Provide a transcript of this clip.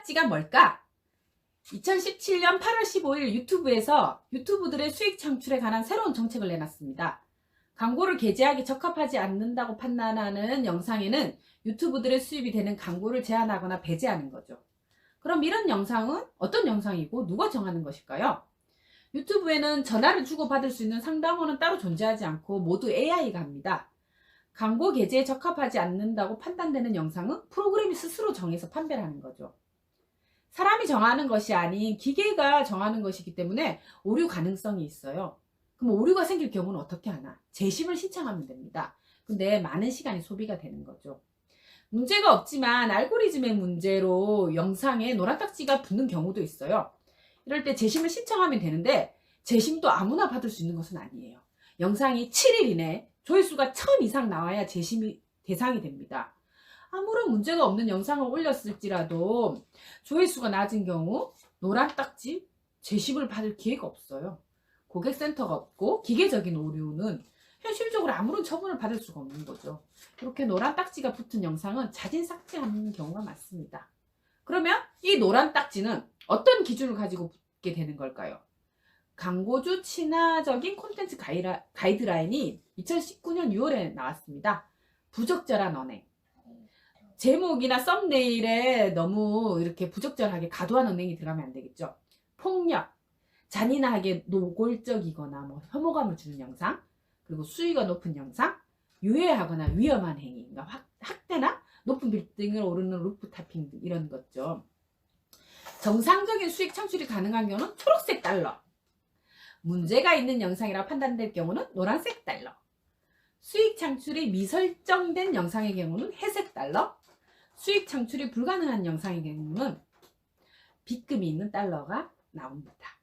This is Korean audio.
딱지가 뭘까? 2017년 8월 15일 유튜브에서 유튜브들의 수익 창출에 관한 새로운 정책을 내놨습니다. 광고를 게재하기 적합하지 않는다고 판단하는 영상에는 유튜브들의 수입이 되는 광고를 제한하거나 배제하는 거죠. 그럼 이런 영상은 어떤 영상이고 누가 정하는 것일까요? 유튜브에는 전화를 주고받을 수 있는 상담원은 따로 존재하지 않고 모두 AI가 합니다. 광고 게재에 적합하지 않는다고 판단되는 영상은 프로그램이 스스로 정해서 판별하는 거죠. 사람이 정하는 것이 아닌 기계가 정하는 것이기 때문에 오류 가능성이 있어요. 그럼 오류가 생길 경우는 어떻게 하나? 재심을 신청하면 됩니다. 근데 많은 시간이 소비가 되는 거죠. 문제가 없지만 알고리즘의 문제로 영상에 노란 딱지가 붙는 경우도 있어요. 이럴 때 재심을 신청하면 되는데 재심도 아무나 받을 수 있는 것은 아니에요. 영상이 7일 이내 조회수가 1000 이상 나와야 재심이 대상이 됩니다. 아무런 문제가 없는 영상을 올렸을지라도 조회수가 낮은 경우 노란 딱지 재심을 받을 기회가 없어요. 고객센터가 없고 기계적인 오류는 현실적으로 아무런 처분을 받을 수가 없는 거죠. 이렇게 노란 딱지가 붙은 영상은 자진 삭제하는 경우가 많습니다. 그러면 이 노란 딱지는 어떤 기준을 가지고 붙게 되는 걸까요? 광고주 친화적인 콘텐츠 가이드라인이 2019년 6월에 나왔습니다. 부적절한 언행. 제목이나 썸네일에 너무 이렇게 부적절하게 과도한 언행이 들어가면 안 되겠죠. 폭력, 잔인하게 노골적이거나 뭐 혐오감을 주는 영상, 그리고 수위가 높은 영상, 유해하거나 위험한 행위, 그러니까 확- 학대나 높은 빌딩을 오르는 루프 타핑 등 이런 거죠. 정상적인 수익 창출이 가능한 경우는 초록색 달러. 문제가 있는 영상이라 판단될 경우는 노란색 달러. 수익 창출이 미설정된 영상의 경우는 회색 달러. 수익 창출이 불가능한 영상의 경우는 빗금이 있는 달러가 나옵니다.